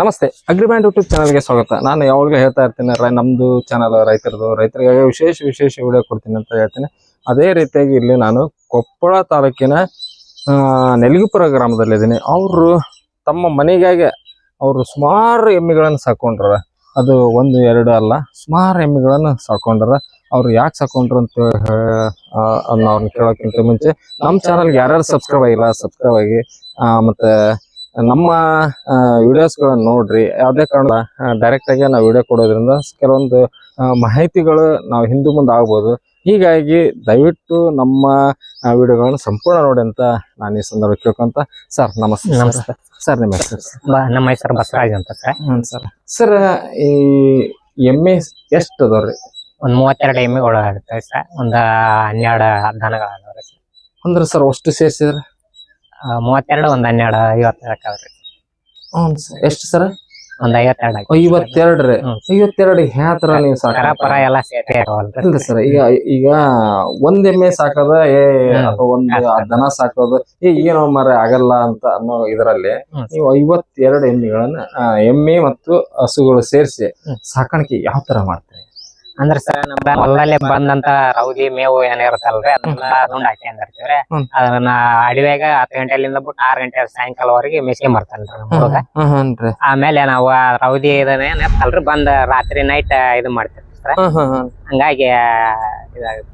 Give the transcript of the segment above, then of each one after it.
ನಮಸ್ತೆ ಅಗ್ರಿಬ್ಯಾಂಡ್ ಯೂಟ್ಯೂಬ್ ಚಾನಲ್ಗೆ ಸ್ವಾಗತ. ನಾನು ಯಾವಾಗಲೂ ಹೇಳ್ತಾ ಇರ್ತೀನಿ ರೈ ನಮ್ಮದು ಚಾನಲ್ ರೈತರದು, ರೈತರಿಗೆ ವಿಶೇಷ ವಿಶೇಷ ವಿಡಿಯೋ ಕೊಡ್ತೀನಿ ಅಂತ ಹೇಳ್ತೀನಿ. ಅದೇ ರೀತಿಯಾಗಿ ಇಲ್ಲಿ ನಾನು ಕೊಪ್ಪಳ ತಾಲೂಕಿನ ನೆಲಗಿಪುರ ಗ್ರಾಮದಲ್ಲಿದ್ದೀನಿ. ಅವರು ತಮ್ಮ ಮನೆಗಾಗೆ ಅವರು ಸುಮಾರು ಎಮ್ಮೆಗಳನ್ನು ಸಾಕೊಂಡ್ರ ಅದು ಒಂದು, ಎರಡು ಅಲ್ಲ, ಸುಮಾರು ಎಮ್ಮೆಗಳನ್ನು ಸಾಕೊಂಡ್ರ ಅವ್ರು ಯಾಕೆ ಸಾಕೊಂಡ್ರು ಅಂತ ಅವ್ರನ್ನ ಕೇಳೋಕ್ಕಿಂತ ಮುಂಚೆ, ನಮ್ಮ ಚಾನಲ್ಗೆ ಯಾರ್ಯಾರು ಸಬ್ಸ್ಕ್ರೈಬ್ ಆಗಿಲ್ಲ ಸಬ್ಸ್ಕ್ರೈಬ್ ಆಗಿ ಮತ್ತೆ ನಮ್ಮ ವಿಡಿಯೋಸ್ಗಳನ್ನು ನೋಡ್ರಿ ಯಾವುದೇ ಕಾರಣ ಡೈರೆಕ್ಟ್ ಆಗಿ ನಾವು ವಿಡಿಯೋ ಕೊಡೋದ್ರಿಂದ ಕೆಲವೊಂದು ಮಾಹಿತಿಗಳು ನಾವು ಹಿಂದೆ ಮುಂದೆ ಆಗ್ಬೋದು. ಹೀಗಾಗಿ ದಯವಿಟ್ಟು ನಮ್ಮ ವಿಡಿಯೋಗಳನ್ನ ಸಂಪೂರ್ಣ ನೋಡಿ ಅಂತ ನಾನು ಈ ಸಂದರ್ಭ ಕೇಳ್ಕೊಂತ ಸರ್ ನಮಸ್ತೆ ನಮಸ್ತೆ. ಸರ್ ನಿಮ್ಮ ಹೆಸರು? ನಮ್ಮ ಹೆಸರು ಬಸವರಾಜ್ ಅಂತ ಸರ್. ಹ್ಞೂ ಸರ್. ಸರ್ ಈ ಎಮ್ಮೆ ಎಷ್ಟು ಅದಾವ್ರಿ? ಒಂದು ಮೂವತ್ತೆರಡು ಎಮ್ಮೆಗಳು ಆಗುತ್ತೆ ಸರ್. ಒಂದು ಹನ್ನೆರಡು ದನಗಳು ಅದಾವ್ರಿ ಸರ್. ಅಂದ್ರೆ ಸರ್ ಅಷ್ಟು ಸೇರಿಸಿದ್ರೆ? ಮೂವತ್ತೆರಡು ಒಂದ್ ಹನ್ನೆರಡು ಐವತ್ತೆರಡು ಅವ್ರಿ ಹ್ಞೂ ಸರ್. ಎಷ್ಟು ಸರ್? ಒಂದ್ ಐವತ್ತೆರಡು ಆಗಿ ಐವತ್ತೆರಡು ರೀ ಹ್ಮ್. ಐವತ್ತೆರಡು ಹ್ಯಾ ಥರ ನೀವು ಕರ ಸಾಕ. ಪರ ಎಲ್ಲ ಸೇರಿ. ಇರವಲ್ರಿ ಸರ್ ಈಗ ಈಗ ಒಂದ್ ಎಮ್ಮೆ ಸಾಕದ ಏ ಹ್ಮ್. ಅಥವಾ ಒಂದು ದನ ಸಾಕೋದು ಏ ಏನೋ ಮರ ಆಗಲ್ಲ ಅಂತ ಅನ್ನೋ ಇದರಲ್ಲಿ ಹ್ಮ್. ನೀವು ಐವತ್ತೆರಡು ಎಮ್ಮೆಗಳನ್ನ ಆ, ಎಮ್ಮೆ ಮತ್ತು ಹಸುಗಳು ಸೇರಿಸಿ ಹ್ಮ್. ಸಾಕಾಣಿಕೆ ಯಾವ ತರ ಮಾಡ್ತಾರೆ? ಅಂದ್ರ ಸರ್ ನಮ್ಮ ಹೊಲದಲ್ಲಿ ಬಂದಂತ ರೌದಿ ಮೇವು ಏನಿರುತ್ತಲ್ರಿ ಅದನ್ನ ದುಂಡ್ ಹಾಕಿ ಅಂದಿರ್ತೀವ್ರಿ. ಅದನ್ನ ಅಡಿವೆಗ ಹತ್ತು ಗಂಟೆಲಿಂದ ಬಿಟ್ಟು ಆರ್ ಗಂಟೆ ಸಾಯಂಕಾಲವರೆಗೆ ಬರ್ತಾನ್ರಿ ಹುಡುಗ. ಹ್ಞೂ ಆಮೇಲೆ ನಾವು ಆ ರೌದಿ ಇದನ್ನ ಏನ್ ಅಲ್ರಿ ಬಂದ್ ರಾತ್ರಿ ನೈಟ್ ಇದು ಮಾಡ್ತಿರ್ತೀವಿ ಸರ್. ಹಂಗಾಗಿ ಇದಾಗುತ್ತೆ.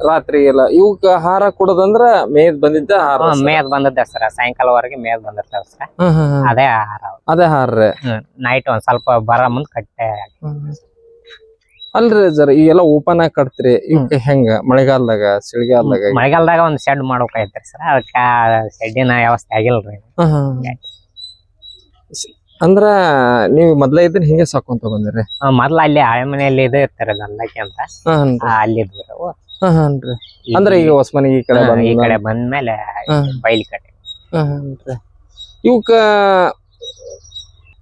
ರಾತ್ರಿ ಎಲ್ಲ ಇವಕ್ಕ ಆಹಾರ ಕೊಡೋದಂದ್ರ ಮೇದ್ ಬಂದಿದ್ದ ಸರ್. ಮೇದ್ ಬಂದದ್ದ ಸರ್ ಸಾಯಂಕಾಲವರೆಗೆ ಮೇದ್ ಬಂದಿರ್ತಾವ ಸರ್. ಅದೇ ಆಹಾರ ಅದೇ ಹಾರ ನೈಟ್ ಒಂದ್ ಸ್ವಲ್ಪ ಬರ ಮುಂದ್ ಕಟ್ಟೆ ಅಲ್ರಿ ಸರ್ ಈ ಎಲ್ಲ ಓಪನ್ ಆಗಿ ಕಟ್ತೀರಿ. ಈಗ ಹೆಂಗ? ಮಳೆಗಾಲದಾಗ ಚಳಿಗಾಲದಾಗ? ಮಳೆಗಾಲದಾಗ ಒಂದ್ ಶೆಡ್ ಮಾಡ್ಬೇಕಾಯ್ತ್ರಿ ಸರ್. ಅದಕ್ಕ ಶೆಡ್ಡಿನ ವ್ಯವಸ್ಥೆ ಆಗಿಲ್ರಿ. ಅಂದ್ರ ನೀವ್ ಮೊದ್ಲ ಇದ್ರ ಹಿಂಗೆ ಸಾಕೊಂತ ಬಂದ್ರಿ ಆ, ಮೊದ್ಲ ಅಲ್ಲಿ ಹಳೆ ಮನೆಯಲ್ಲಿ ಇದು ಇರ್ತಾರೆ ಅಲ್ಲಕ್ಕೆ ಅಂತ. ಆ, ಅಲ್ಲಿ ಇದ್ವಿ ನಾವು. ಅಂದ್ರೆ ಈಗ ಈ ಕಡೆ ಹಾ, ಈ ಬಂದ ಕಡೆ ಬಂದ್ಮೇಲೆ. ಬೈಲಿ ಕಡೆ ಇವಕ್ಕ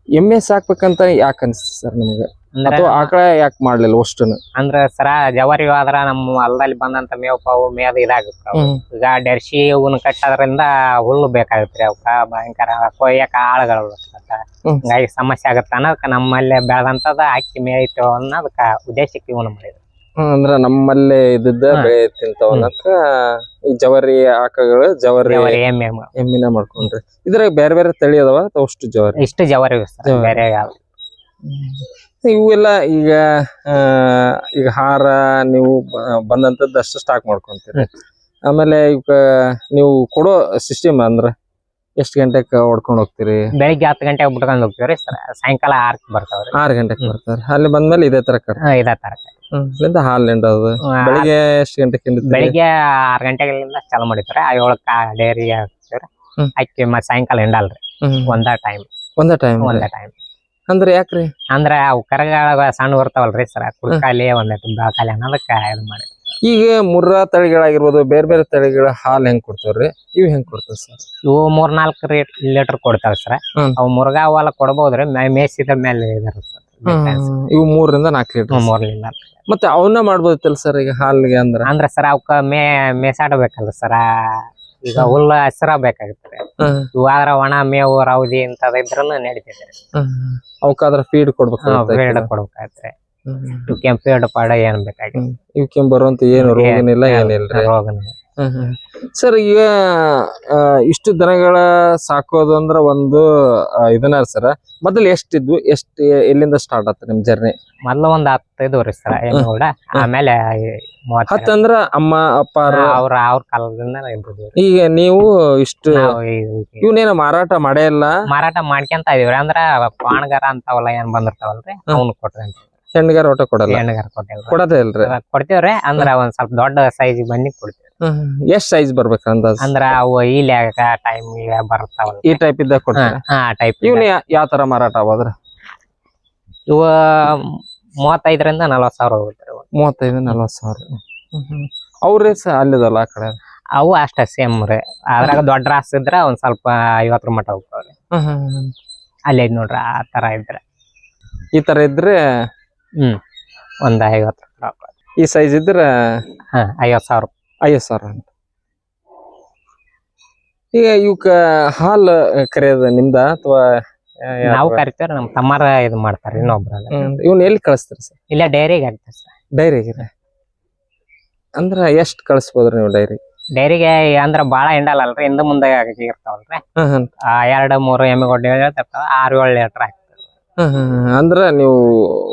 ಎಮ್ಮೆ ಸಾಕ್ಬೇಕಂತ ಯಾಕೆ ಅನ್ಸ್ತು ಸರ್ ನಿಮ್ಗೆ? ಅಥವಾ ಆಕಳ ಯಾಕೆ ಮಾಡ್ಲಿಲ್ಲ ಅಷ್ಟನ್ನು ಅಂದ್ರ ಸರ ಜವಾರಿ ಆದ್ರ ನಮ್ಮ ಹೊಲದಲ್ಲಿ ಬಂದಂತ ಮೇವು ಪಾವು ಮೇದ್ ಇದಾಗುತ್ತೆ ಈಗ ಡರ್ಸಿ ಹೂವನ್ನ ಕಟ್ಟೋದ್ರಿಂದ ಹುಲ್ಲು ಬೇಕಾಗುತ್ತೆ ಅವಕ್ಕ. ಭಯಂಕರ ಕೊಯ್ಯಕ ಆಳುಗಳು ಹಂಗಾಗಿ ಹ್ಮ್. ಹಿಂಗಾಗಿ ಸಮಸ್ಯೆ ಆಗತ್ತ ಅನ್ನೋದಕ್ಕ ನಮ್ಮಲ್ಲೇ ಬೆಳೆದಂತದ ಅಕ್ಕಿ ಮೇಯ್ತು ಅನ್ನೋದಕ್ಕ ಉದ್ದೇಶಕ್ಕೆ ಇವನು ಮಾಡಿದ್ರು ಅಂದ್ರ ನಮ್ಮಲ್ಲೇ ಇದ್ದ ಹಾ. ಬೆಳೆ ತಿಂತಾವನಕ್ಕ ಈ ಜವರಿ ಆಕಗಳು ಜವರಿ ಜವಾರಿ ಎಮ್ಮೆ ಮ- ಎಮ್ಮಿನ ಮಾಡ್ಕೊಂಡ್ರಿ. ಇದ್ರಾಗ ಬೇರೆ ಬೇರೆ ತಳಿ ಅದಾವ ಅಥವಾ ಅಷ್ಟು ಜವರಿ? ಇಷ್ಟು ಜವಾರಿ ಇವೆ ಸರ್. ಜವಾರಿ. ಬೇರೆ ಯಾವ ಇವೆಲ್ಲ ಈಗ ಈಗ ಹಾರ ನೀವು ಬಂದಂಥದ್ದು ಅಷ್ಟು ಸ್ಟಾಕ್ ಮಾಡ್ಕೊಂತೀರಿ. ಆಮೇಲೆ ಈಗ ನೀವು ಕೊಡೋ ಸಿಸ್ಟಮ್ ಅಂದ್ರೆ ಎಷ್ಟು ಗಂಟೆಗೆ ಹೊಡ್ಕೊಂಡು ಹೋಗ್ತೀರಿ? ಬೆಳಿಗ್ಗೆ ಹತ್ತು ಗಂಟೆಗೆ ಬಿಟ್ಕೊಂಡು ಹೋಗ್ತೀವ್ರಿ ಸರ್. ಸಾಯಂಕಾಲ ಆರಕ್ಕೆ ಬರ್ತಾವ್ರಿ. ಆರು ಗಂಟೆಗೆ ಬರ್ತಾರೆ ಅಲ್ಲಿ ಬಂದ್ಮೇಲೆ ಇದೇ ತರ ಇದೇ ತರ ಇಲ್ಲಿಂದ ಹಾಲು ಹಿಂಡೋದು ಬೆಳಿಗ್ಗೆ ಎಷ್ಟು ಗಂಟೆಗೆ? ಬೆಳಿಗ್ಗೆ ಆರು ಗಂಟೆಗಳಿಂದ ಚಾಲು ಮಾಡಿದ್ರೆ ಆ ಏಳಕ್ಕ ಡೈರಿಗೆ ಹಾಕ್ತೀವ್ರಿ. ಅಕ್ಕಿ ಮತ್ತೆ ಸಾಯಂಕಾಲ ಹಿಂಡಲ್ರಿ. ಒಂದ ಟೈಮ್ ಒಂದೇ ಟೈಮ್ ಒಂದೇ ಟೈಮ್ ಅಂದ್ರೆ ಯಾಕ್ರಿ? ಅಂದ್ರ ಅವು ಕರಗಳ ಸಣ್ಣ ಬರ್ತಾವಲ್ರಿ ಸರ್ ಕುಡ್ಕಾಲಿ ಒಂದೇ ಬೆಳಕಾಲಿ ಅನ್ನೋದಕ್ಕ ಇದು ಮಾಡಿ ಈಗ ಮುರ್ರಾ ತಳಿಗಳಾಗಿರ್ಬೋದು ಬೇರೆ ಬೇರೆ ತಳಿಗಳ ಹಾಲು ಹೆಂಗ್ ಕೊಡ್ತಾವ್ರಿ? ಇವ್ ಹೆಂಗ್ ಕೊಡ್ತಾವ ಸರ್? ಇವು ಮೂರ್ ನಾಲ್ಕು ರೇಟ್ ಲೀಟರ್ ಕೊಡ್ತಾವ ಸರ್. ಹ್ಮ್. ಅವು ಮುರ್ಗಾ ಹಾಲ ಕೊಡ್ಬೋದ್ರಿ ಮೇ- ಮೇಯ್ಸಿದ ಮೇಲೆ ಇದಾರ. ಇವು ಮೂರರಿಂದ ನಾಲ್ಕು ಲೀಟರ್ ಮೂರ್ ಮೂರ್ಲಿಂದ ಮತ್ತೆ ಅವನ್ನ ಮಾಡ್ಬೋದಿತ್ತಲ್ಲ ಸರ್ ಈಗ ಹಾಲಿಗೆ ಅಂದ್ರ? ಅಂದ್ರ ಸರ್ ಅವಕ್ಕ ಮೇ ಮೇಸಾಡಬೇಕಲ್ಲ ಸರ ಈಗ ಹುಲ್ಲು ಹಸಿರ ಬೇಕಾಗುತ್ತೆ ಆದ್ರೆ ಇವು ಆದ್ರ ಒಣ ಮೇವು ರೌದಿ ಇಂತದ ಇದ್ರಲ್ಲೂ ನಡಿತೈತ್ರಿ ಅವಕ್ಕಾದ್ರ ಫೀಡ್ ಕೊಡ್ಬೇಕು ಬೇಡ ಕೊಡ್ಬೇಕಾಗತ್ತೆ. ಇವ್ ಕೆಂಪೇಡು ಪಾಡ ಏನ್ ಬೇಕಾಗಿ ಇವಕ್ಕೆ ಬರುವಂತ ಏನು ರೋಗನಿಲ್ಲ ಏನಿಲ್ಲ ರೋಗನ ಸರ್ ಈಗ ಇಷ್ಟು ದನಗಳ ಸಾಕೋದು ಅಂದ್ರ ಒಂದು ಇದನ್ನ ಸರ್. ಮೊದಲು ಎಷ್ಟಿದ್ವು? ಎಷ್ಟು ಎಲ್ಲಿಂದ ಸ್ಟಾರ್ಟ್ ಆತ ನಿಮ್ ಜರ್ನಿ ಮೊದಲು ಒಂದ್ ಹತ್ತೈದು ವರ್ಷ ಸರ್ ಕೂಡ ಆಮೇಲೆ ಮೂವತ್ತ ಹತ್ ಅಂದ್ರ ಅಮ್ಮ ಅಪ್ಪ ಅವ್ರ ಅವ್ರ ಕಾಲದಿಂದ ಈಗ ನೀವು ಇಷ್ಟು ಇವನೇನು ಮಾರಾಟ ಮಾಡೇ ಇಲ್ಲ? ಮಾರಾಟ ಮಾಡ್ಕೊಂತ ಇದೀವ್ರಿ ಅಂದ್ರ ಪಾಣಗಾರ ಅಂತಾವಲ್ಲ ಏನ್ ಬಂದಿರ್ತಾವಲ್ರಿ ಅವ್ನು ಕೊಟ್ರಿ ಹೆಣ್ಗಾರ ಒಟ್ಟ ಕೊಡಲ್ಲ? ಹೆಣ್ಣಗಾರ ಕೊಟ್ಟಿಲ್ಲ ಕೊಡದೇ ಇಲ್ರಿ? ಕೊಡ್ತೇವ್ರಿ ಅಂದ್ರ ಒಂದ್ ಸ್ವಲ್ಪ ದೊಡ್ಡ ಸೈಜ್ ಬನ್ನಿ ಕೊಡ್ತೇವ್ರಿ. ಎಷ್ಟ್ ಸೈಜ್ ಬರ್ಬೇಕು ಅಂದಾಜ್? ಅಂದ್ರ ಅವು ಇಲ್ಲಿ ಟೈಮ್ ಬರ್ತಾವ ಈ ಟೈಪ್ ಇದ್ದ ಕೊಡ್ತಾರೆ? ಹಾ ಟೈಪ್ ಇವ್ನ ಯಾವ ತರ ಮಾರಾಟ ಆಗೋದ್ರ ಇವ ಮೂವತ್ತೈದರಿಂದ ನಲ್ವತ್ ಸಾವಿರ ಹೋಗುತ್ತೆ. ಮೂವತ್ತೈದು ನಲ್ವತ್ ಸಾವಿರ. ಅವ್ರೇ ಸಹ ಅಲ್ಲಿದಲ್ಲ ಆ ಕಡೆ? ಅವು ಅಷ್ಟೇ ಸೇಮ್ ರೀ. ಅದ್ರಾಗ ದೊಡ್ಡ ರಾಸ್ ಇದ್ರ ಒಂದ್ ಸ್ವಲ್ಪ ಐವತ್ತರ ಮಟ ಹೋಗ್ತಾವ್ರಿ ಅಲ್ಲೇ ನೋಡ್ರಿ ಆ ತರ ಇದ್ರೆ. ಈ ತರ ಇದ್ರೆ ಹ್ಮ್ ಒಂದ್ ಐವತ್ತು ಈ ಸೈಜ್ ಇದ್ರೆ ಹ ಐವತ್ ಸಾವಿರ ಐವತ್ ಸಾವಿರ ಅಂತ. ಈಗ ಇವಕ್ಕ ಹಾಲ್ ಕರೆಯೋದು ನಿಮ್ದ ಅಥವಾ ನಾವು ಕರಿತೇವ್ರ ನಮ್ಮ ತಮ್ಮಾರ ಇದು ಮಾಡ್ತಾರ ಇನ್ನೊಬ್ರ ಇವ್ನ ಎಲ್ಲಿ ಕಳಿಸ್ತೀರಿ ಸರ್? ಇಲ್ಲ ಡೈರಿಗೆ ಆಗ್ತದೆ ಸರ್. ಡೈರಿಗೆ ಅಂದ್ರ ಎಷ್ಟ್ ಕಳಿಸ್ಬೋದ್ರಿ ನೀವು ಡೈರಿ ಡೈರಿಗೆ ಅಂದ್ರ ಬಾಳ ಹಿಂಡಲ್ಲ ಅಲ್ರಿ ಹಿಂದ ಮುಂದೆ ಇರ್ತಾವಲ್ರಿ. ಆ, ಎರಡ್ ಮೂರು ಎಮ್ಮೆಗೊಡ್ಡಿ ಇರ್ತಾವ ಆರು ಏಳು ಲೀಟರ್ ಅಂದ್ರ ನೀವು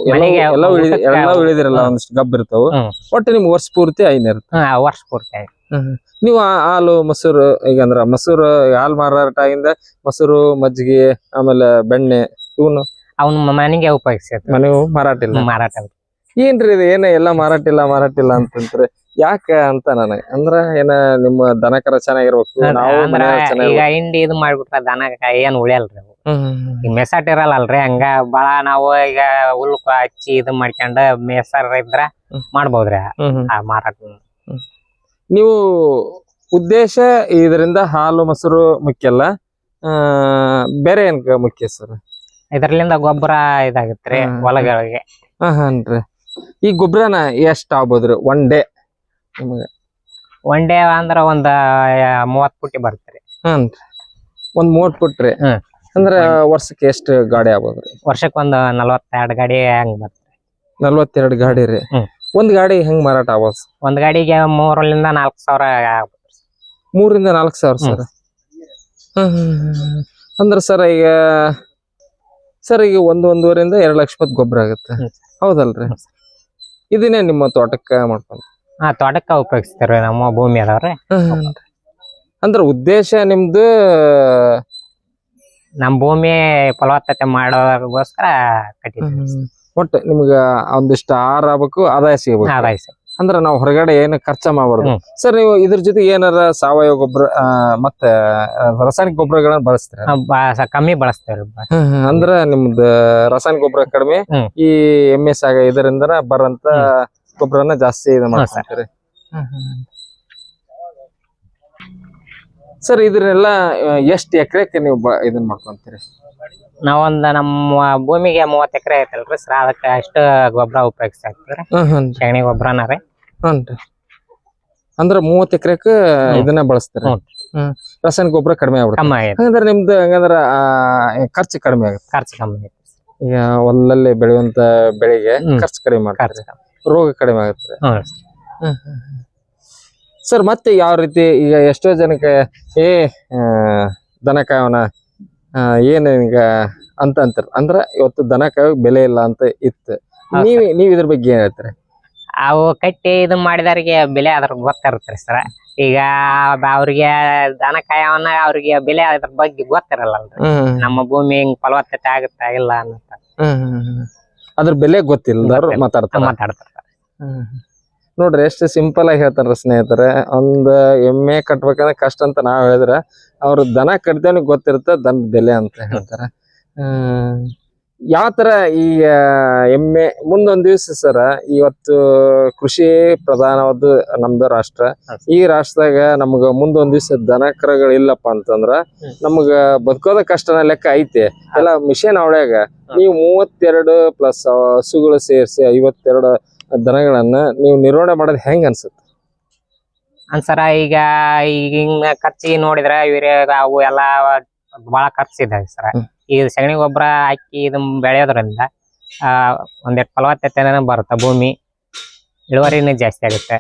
ಎಲ್ಲ ಮನೆಗೆ ಎಲ್ಲ ಉಳಿ- ಎಲ್ಲ ಉಳಿದಿರಲ್ಲ. ಒಂದಿಷ್ಟು ಗಬ್ಬ ಇರ್ತಾವ. ಹ್ಮ್. ಒಟ್ಟು ನಿಮ್ಗೆ ವರ್ಷ ಪೂರ್ತಿ ಐನ್ ಇರುತ್ತೆ ಹಾ ವರ್ಷ ಪೂರ್ತಿ ಆಯ್ತು. ನೀವು ಆ- ಹಾಲು ಮೊಸರು ಈಗ ಅಂದ್ರ ಮೊಸರು ಹಾಲು ಮಾರಾಟದಿಂದ ಮೊಸರು ಮಜ್ಜಿಗೆ ಆಮೇಲೆ ಬೆಣ್ಣೆ ಇವನು ಅವನು ಮನೆಗೆ ಉಪಯೋಗಿಸ್ತಾರೆ ಮನೆಗೂ ಮಾರಾಟ ಇಲ್ಲ. ಮಾರಾಟ ಏನ್ರಿ ಇದು? ಏನ ಎಲ್ಲ ಮಾರಾಟ ಇಲ್ಲ ಮಾರಾಟ ಇಲ್ಲ ಅಂತಂದ್ರೆ ಯಾಕ ಅಂತ ನನಗೆ? ಅಂದ್ರ ಏನ ನಿಮ್ಮ ದನಕರ ಚೆನ್ನಾಗಿರ್ಬೇಕು ನಾವು ಈಗ ಹಿಂಡಿ ಇದು ಮಾಡ್ಬಿಟ್ರ ದನ ಏನ್ ಉಳಿಯಲ್ರಿ ಅವು? ಹ್ಮ್ ಇರಲ್ಲ ಇರಲ್ಲಲ್ರಿ ಹಂಗ ಬಹಳ ನಾವು ಈಗ ಹುಲ್ಲು ಹಚ್ಚಿ ಇದು ಮಾಡ್ಕೊಂಡ ಮೆಸರ್ ಇದ್ರ. ಮಾಡ್ಬೋದ್ರಿ ಆ-. ಮಾರಾಟ ನೀವು ಉದ್ದೇಶ ಇದರಿಂದ ಹಾಲು ಮೊಸರು ಮುಖ್ಯ ಅಲ್ಲ. ಆ, ಬೇರೆ ಏನ್ ಮುಖ್ಯ ಸರ್? ಇದ್ರಲಿಂದ ಗೊಬ್ಬರ ಇದಾಗತ್ರಿ ರೀ ಹೊಲಗಳಿಗೆ. ಹನ್ರಿ. ಈ ಗೊಬ್ಬರನ ಎಷ್ಟ್ ಆಗ್ಬೋದ್ರಿ? One day? ನಿಮಗೆ ಒನ್ ಡೇ ಅಂದ್ರ ಒಂದ ಮೂವತ್ ಪುಟ್ಟಿ ಬರ್ತ್ರಿ. ಹಾನ್ರಿ ಒಂದ್ ಮೂವತ್ ಕೊಟ್ರಿ ಹ್ಮ್. ಅಂದ್ರ ವರ್ಷಕ್ಕೆ ಎಷ್ಟು ಗಾಡಿ ಆಗ್ಬೋದ್ರಿ? ವರ್ಷಕ್ ಒಂದ್ ನಲವತ್ತೆರಡು ಗಾಡಿ ಹಂಗ್ ಬರ್ತ್ರಿ. ನಲ್ವತ್ತೆರಡು ಗಾಡಿ ರೀ? ಹ್ಮ್. ಒಂದ್ ಗಾಡಿ ಹೆಂಗ್ ಮಾರಾಟ ಆಗ್ಬೋದು sir? ಒಂದ್ ಗಾಡಿಗೆ ಮೂರರಿಂದ ನಾಲ್ಕು ಸಾವಿರ ಆಗ್ಬೋದು ಮೂರಿಂದ ನಾಲ್ಕು ಸಾವಿರ ಸರ್? ಅಂದ್ರ ಸರ್ ಈಗ ಸರ್ ಈಗ ಒಂದ್ ಒಂದೂವರೆಯಿಂದ ಎರಡ್ ಲಕ್ಷ ರೂಪಾಯಿ ಗೊಬ್ಬರ ಆಗುತ್ತೆ. ಹ್ಮ್. ಹೌದಲ್ರಿ? ಇದನ್ನೇ ನಿಮ್ಮ ತೋಟಕ್ಕೆ ಮಾಡ್ಕೊಂತ ಹಾ ತೋಟಕ್ಕ ಉಪಯೋಗಿಸ್ತಾರ ನಮ್ಮ ಭೂಮಿ ಅದಾವ್ರಿ. ಅಂದ್ರ ಉದ್ದೇಶ ನಿಮ್ದು? ನಮ್ ಭೂಮಿ ಫಲವತ್ತತೆ ಮಾಡೋದಕ್ಕೋಸ್ಕರ ಕಟ್ಟಿದ್ವಿ ಒಟ್ಟು ನಿಮ್ಗ ಒಂದಿಷ್ಟು ಆಹಾರ ಆಗ್ಬೇಕು ಆದಾಯ ಸಿಗಬೇಕು. ಆದಾಯ ಸರ್ ಅಂದ್ರ ನಾವು ಹೊರಗಡೆ ಏನು ಖರ್ಚ ಮಾಡಬಾರ್ದು. ಸರ್ ನೀವು ಇದ್ರ ಜೊತೆ ಏನಾರ ಸಾವಯವ ಗೊಬ್ಬರ ಮತ್ತೆ ರಾಸಾಯನಿಕ ಗೊಬ್ಬರಗಳನ್ನ ಬಳಸ್ತೀರ? ಕಮ್ಮಿ ಬಳಸ್ತೇವ್ರಿ ಬ- ಅಂದ್ರ ನಿಮ್ದ ರಾಸಾಯನಿಕ ಗೊಬ್ಬರ ಕಡಿಮೆ. ಈ ಎಮ್ಮೆ ಸಾಗ ಇದರಿಂದ ಬರಂತ ಗೊಬ್ಬರನ ಜಾಸ್ತಿ ಇದು ಮಾಡ್ತಾರೆ. ಸರ್. ಇದನ್ನೆಲ್ಲ ಎಷ್ಟು ಎಕರೆಕ್ಕೆ ನೀವು ಇದನ್ನ ಇದನ್ ಮಾಡ್ಕೊಂತೀರಿ? ನಾವೊಂದು ನಮ್ಮ ಭೂಮಿಗೆ ಮೂವತ್ತು ಎಕರೆ ಐತಲ್ರಿ ಸರ್ ಅದಕ್ಕೆ ಅಷ್ಟು ಗೊಬ್ಬರ ಉಪಯೋಗಿಸ್ತಾ ಶಗಣಿ ಸಗಣಿ ಗೊಬ್ಬರನ ರೀ. ಹ್ಞೂ ಅಂದ್ರ ಮೂವತ್ ಎಕರೆಕ್ಕೆ ಇದನ್ನ ಬಳಸ್ತಾರೆ. ರಾಸಾಯನಿಕ ಗೊಬ್ಬರ ಕಡಿಮೆ ಆಗ್ಬಿಡುತ್ತೆ. ಹಂಗಂದ್ರೆ ನಿಮ್ದು ಹಂಗಂದ್ರ ಖರ್ಚು ಕಡಿಮೆ ಆಗುತ್ತೆ. ಖರ್ಚು ಕಮ್ಮಿ ಈಗ ಹೊಲದಲ್ಲಿ ಬೆಳೆಯುವಂತ ಬೆಳೆಗೆ. ಖರ್ಚು ಕಡಿಮೆ ಮಾಡ್ತಾರೆ. ರೋಗ ಕಡಿಮೆ ಆಗುತ್ತೆ. ಹಾ. ಸರ್ ಮತ್ತೆ ಯಾವ ರೀತಿ ಈಗ ಎಷ್ಟೋ ಜನಕ್ಕೆ ಏ ದನಕಾಯವನ ದನ ಏನ್ ಈಗ ಅಂತ ಅಂತಾರೆ. ಅಂದ್ರೆ ಇವತ್ತು ದನ ಬೆಲೆ ಇಲ್ಲ ಅಂತ ಇತ್ತು. ನೀವು ನೀವು ಇದ್ರ ಬಗ್ಗೆ ಏನ್ ಹೇಳ್ತೀರಿ? ಅವು ಕಟ್ಟಿ ಇದು ಮಾಡಿದವ್ರಿಗೆ ಬೆಲೆ ಅದ್ರ ಗೊತ್ತಿರುತ್ತೆ ಸರ್. ಈಗ ಅವ್ರಿಗೆ ದನ ಕಾಯವನ್ನ ಅವ್ರಿಗೆ ಬೆಲೆ ಅದ್ರ ಬಗ್ಗೆ ಗೊತ್ತಿರಲ್ಲ ನಮ್ಮ ಭೂಮಿ ಹಿಂಗ್ ಫಲವತ್ತತೆ ಆಗುತ್ತಾ ಇಲ್ಲ ಅನ್ನತ್ತ. ಅದ್ರ ಬೆಲೆ ಗೊತ್ತಿಲ್ಲದವ್ರು ಗೊತ್ತಿಲ್ಲ. ಮಾತಾಡ್ತಾರ. ಮಾತಾಡ್ತಾರೆ. ನೋಡ್ರಿ ಎಷ್ಟು ಸಿಂಪಲ್ ಆಗಿ ಹೇಳ್ತಾರ ಸ್ನೇಹಿತರೆ. ಒಂದ್ ಎಮ್ಮೆ ಕಟ್ಬೇಕಂದ್ರೆ ಕಷ್ಟ ಅಂತ ನಾವ್ ಹೇಳಿದ್ರೆ ಅವ್ರ ದನ ಕಟ್ದೇವನಿಗೆ ಗೊತ್ತಿರುತ್ತೆ ದನ ಬೆಲೆ ಅಂತ ಹೇಳ್ತಾರೆ. ಹ್ಮ್. ಯಾವ ತರ ಈ ಎಮ್ಮೆ ಮುಂದೊಂದ್ ದಿವ್ಸ ಸರ ಇವತ್ತು ಕೃಷಿ ಪ್ರಧಾನವಾದ ನಮ್ದು ರಾಷ್ಟ್ರ. ಈ ರಾಷ್ಟ್ರದಾಗ ನಮ್ಗ ಮುಂದೊಂದ್ ದಿವ್ಸ ದನ ಕರಗಳು ಇಲ್ಲಪ್ಪ ಅಂತಂದ್ರ. ನಮ್ಗ ಬದುಕೋದ ಕಷ್ಟನ ಲೆಕ್ಕ ಐತೆ. ಎಲ್ಲ ಮಿಷನ್ ಅವಳ್ಯಾಗ ನೀವು ಮೂವತ್ತೆರಡು ಪ್ಲಸ್ ಹಸುಗಳು ಸೇರಿಸಿ ಐವತ್ತೆರಡು ದನಗಳನ್ನ ನೀವು ನಿರ್ವಹಣೆ ಮಾಡೋದು ಹೆಂಗ್ ಅನ್ಸುತ್ತೆ? ಅನ್ಸರ ಈಗ ಈಗ ಹಿಂಗ ಖರ್ಚಿಗೆ ನೋಡಿದ್ರ ಇವ್ರೆ ಅವು ಎಲ್ಲಾ ಬಹಳ ಖರ್ಚಿದೆ ಸರ್. ಈ ಸಗಣಿ ಗೊಬ್ಬರ ಹಾಕಿ ಇದನ್ನ ಬೆಳೆಯೋದ್ರಿಂದ ಆ ಒಂದೆರಡು ಫಲವತ್ತತೆ ಬರುತ್ತೆ ಭೂಮಿ. ಇಳುವರಿನೂ ಜಾಸ್ತಿ ಆಗುತ್ತೆ.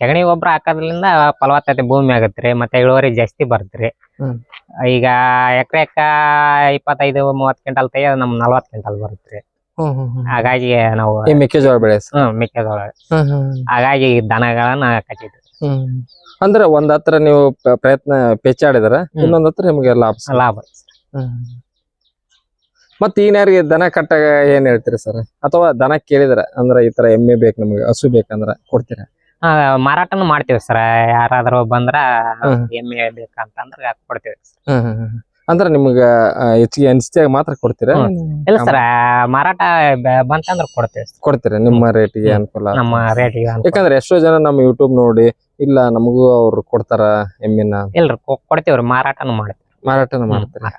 ಸಗಣಿ ಗೊಬ್ಬರ ಹಾಕೋದ್ರಿಂದ ಫಲವತ್ತತೆ ಭೂಮಿ ಆಗುತ್ತೆ ಮತ್ತೆ ಇಳುವರಿ ಜಾಸ್ತಿ ಬರುತ್ತೆ ಈಗ ಎಕರೆಕ ಇಪ್ಪತ್ತೈದು ಮೂವತ್ತು ಕ್ವಿಂಟಲ್ ತೆಗೆಯೋದು ನಮ್ ನಲ್ವತ್ ಕ್ವಿಂಟಲ್ ಬರುತ್ತ್ರಿ ಹಾಗಾಗಿ ನಾವು ಈ ಮೆಕ್ಕೆಜೋಳ ಬೆಳೆ. ಹ್ಮ್ ಮೆಕ್ಕೆಜೋಳ. ಹಾಗಾಗಿ ದನಗಳನ್ನ ಕಟ್ಟಿದ್ವಿ. ಅಂದ್ರೆ ಒಂದ್ ಹತ್ರ ನೀವು ಪ- ಪ್ರಯತ್ನ ಪೆಚ್ಚಾಡಿದ್ರ? ಇನ್ನೊಂದ್ ಹತ್ರ ನಿಮ್ಗೆ ಲಾಭ ಸಿಗುತ್ತೆ. ಲಾಭ ಮತ್ ಈನ್ಯಾರಿಗೆ ದನ ಕಟ್ಟಾಗ ಏನ್ ಹೇಳ್ತೀರಿ ಸರ್? ಅಥವಾ ದನ ಕೇಳಿದ್ರ? ಅಂದ್ರೆ ಈ ತರ ಎಮ್ಮೆ ಬೇಕು ನಮ್ಗೆ ಹಸು ಬೇಕಂದ್ರ ಕೊಡ್ತೀರಾ? ಆ, ಮಾರಾಟನು ಮಾಡ್ತೀವಿ ಸರ್. ಯಾರಾದ್ರೂ ಬಂದ್ರ ಹ್ಮ್. ಎಮ್ಮೆ ಬೇಕಂತಂದ್ರ ಕೊಡ್ತೀವಿ. ಅಂದ್ರ ನಿಮ್ಗೆ ಹೆಚ್ಚಿಗೆ ಅನಿಸಿದಾಗ ಮಾತ್ರ ಕೊಡ್ತೀರಾ? ಇಲ್ಲ ಸರ್ ಮಾರಾಟ ಬಂತಂದ್ರೆ ಕೊಡ್ತೀವಿ. ಕೊಡ್ತೀರಾ ನಿಮ್ಮ ರೇಟಿಗೆ ಅನುಕೂಲ? ನಮ್ಮ ರೇಟಿಗೆ ಯಾಕಂದ್ರೆ ಎಷ್ಟೋ ಜನ ನಮ್ಮ ಯೂಟ್ಯೂಬ್ ನೋಡಿ ಇಲ್ಲ ನಮಗೂ ಅವ್ರು ಕೊಡ್ತಾರ ಎಮ್ಮಿನ. ಇಲ್ರಿ ಕೊ- ಕೊಡ್ತೀವ್ರಿ ಮಾರಾಟನು ಮಾಡ್ತೀವಿ. ಮಾರಾಟನ ಮಾಡ್ತಾರೆ?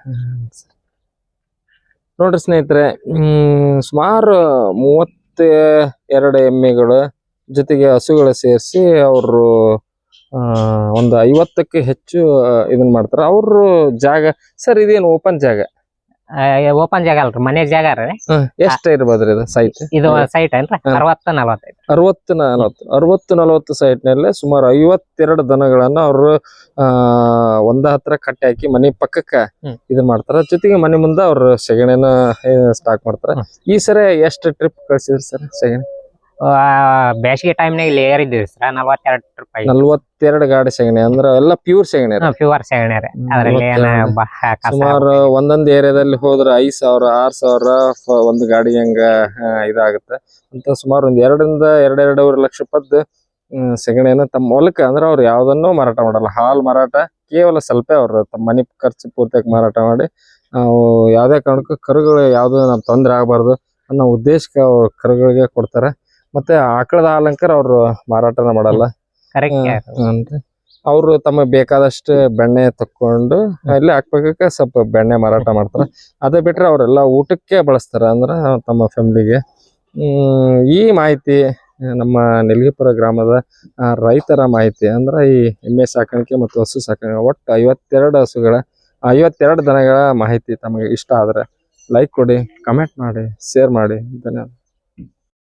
ನೋಡ್ರಿ ಸ್ನೇಹಿತರೆ ಹ್ಮ್ ಸುಮಾರು ಮೂವತ್ತ ಎರಡು ಎಮ್ಮೆಗಳು ಜೊತೆಗೆ ಹಸುಗಳು ಸೇರಿಸಿ ಅವರು ಒಂದು ಐವತ್ತಕ್ಕೆ ಹೆಚ್ಚು ಇದನ್ನ ಮಾಡ್ತಾರ. ಅವ್ರು ಜಾಗ ಸರ್ ಇದೇನು ಓಪನ್ ಜಾಗ? ಓಪನ್ ಜಾಗ ಅಲ್ರಿ ಮನೆ ಜಾಗ ರೀ ಎಷ್ಟ ಇರ್ಬೋದ್ರಿ ಇದು ಸೈಟ್ ಇದು ಸೈಟ್ ಏನ್ರಿ ಹಾ. ಅರವತ್ತ ನಲವತ್ತೈದು. ಅರವತ್ತು ನಲವತ್ತು ಅರವತ್ತು ನಲವತ್ತು ಸೈಟ್ನಲ್ಲಿ ಸುಮಾರು ಐವತ್ತೆರಡು ದನಗಳನ್ನ ಅವರು ಒಂದ ಹತ್ರ ಕಟ್ಟಿ ಹಾಕಿ ಮನೆ ಪಕ್ಕಕ್ಕ. ಇದನ್ ಮಾಡ್ತಾರ. ಜೊತೆಗೆ ಮನೆ ಮುಂದೆ ಅವ್ರ ಸೆಗಣಿನ ಸ್ಟಾಕ್ ಮಾಡ್ತಾರ. ಈ ಸರಿ ಎಷ್ಟು ಟ್ರಿಪ್ ಕಳ್ಸಿದ್ರಿ ಸರ್ ಸೆಗಣಿ? ಬೇಸಿಗೆ ಟೈಮ್ನಾಗ ಲೇಯರ್ ಇದ್ದೀವಿ ಸರ್ ನಲವತ್ತೆರಡು ರೂಪಾಯಿ. ನಲ್ವತ್ತೆರಡು ಗಾಡಿ ಸೆಗಣಿ ಅಂದ್ರೆ ಎಲ್ಲ ಪ್ಯೂರ್ ಸೆಗಣಿ. ಪ್ಯೂರ್ ಸೆಗಣಿ ರೀ. ಅದ್ರಲ್ಲಿ ಸುಮಾರು ಒಂದೊಂದ್ ಏರಿಯಾದಲ್ಲಿ ಹೋದ್ರೆ ಐದ್ ಸಾವಿರ ಆರ್ ಸಾವಿರ ಒಂದು ಗಾಡಿ ಹಂಗ ಇದಾಗುತ್ತೆ. ಅಂತ ಸುಮಾರು ಒಂದ್ ಎರಡರಿಂದ ಎರಡ್ ಎರಡೂವರೆ ಲಕ್ಷ ರೂಪಾಯ್ದು ಸೆಗಣಿಯನ್ನು ತಮ್ಮ ಹೊಲಕ್ಕೆ ಅಂದ್ರೆ ಅವ್ರು ಯಾವ್ದನ್ನೂ ಮಾರಾಟ ಮಾಡಲ್ಲ. ಹಾಲ್ ಮಾರಾಟ ಕೇವಲ ಸ್ವಲ್ಪ ಅವ್ರು ತಮ್ಮ ಮನೆ ಖರ್ಚು ಪೂರ್ತಿಯಾಗಿ ಮಾರಾಟ ಮಾಡಿ ನಾವು ಯಾವ್ದೇ ಕಾರಣಕ್ಕೂ ಕರುಗಳು ಯಾವ್ದು ನಮ್ ತೊಂದರೆ ಆಗಬಾರ್ದು ಅನ್ನೋ ಉದ್ದೇಶಕ್ಕೆ ಅವ್ರು ಕರುಗಳಿಗೆ ಕೊಡ್ತಾರೆ. ಮತ್ತೆ ಆಕಳದ ಹಾಲಂಕರ ಅವ್ರು ಮಾರಾಟನ ಮಾಡಲ್ಲ. ಅವರು ತಮ್ಮ ಬೇಕಾದಷ್ಟು ಬೆಣ್ಣೆ ತಕ್ಕೊಂಡು ಅಲ್ಲಿ ಹಾಕ್ಬೇಕ ಸ್ವಲ್ಪ ಬೆಣ್ಣೆ ಮಾರಾಟ ಮಾಡ್ತಾರ. ಅದೇ ಬಿಟ್ರೆ ಅವರೆಲ್ಲ ಊಟಕ್ಕೆ ಬಳಸ್ತಾರ ಅಂದ್ರ ತಮ್ಮ ಫ್ಯಾಮಿಲಿಗೆ ಈ ಮಾಹಿತಿ ನಮ್ಮ ನೆಲಗಿಪುರ ಗ್ರಾಮದ ರೈತರ ಮಾಹಿತಿ ಅಂದ್ರ ಈ ಎಮ್ಮೆ ಸಾಕಾಣಿಕೆ ಮತ್ತು ಹಸು ಸಾಕಾಣಿಕೆ ಒಟ್ಟು ಐವತ್ತೆರಡು ಹಸುಗಳ ಐವತ್ತೆರಡು ದನಗಳ ಮಾಹಿತಿ ತಮಗೆ ಇಷ್ಟ ಆದ್ರೆ ಲೈಕ್ ಕೊಡಿ ಕಮೆಂಟ್ ಮಾಡಿ ಶೇರ್ ಮಾಡಿ. ಧನ್ಯವಾದ.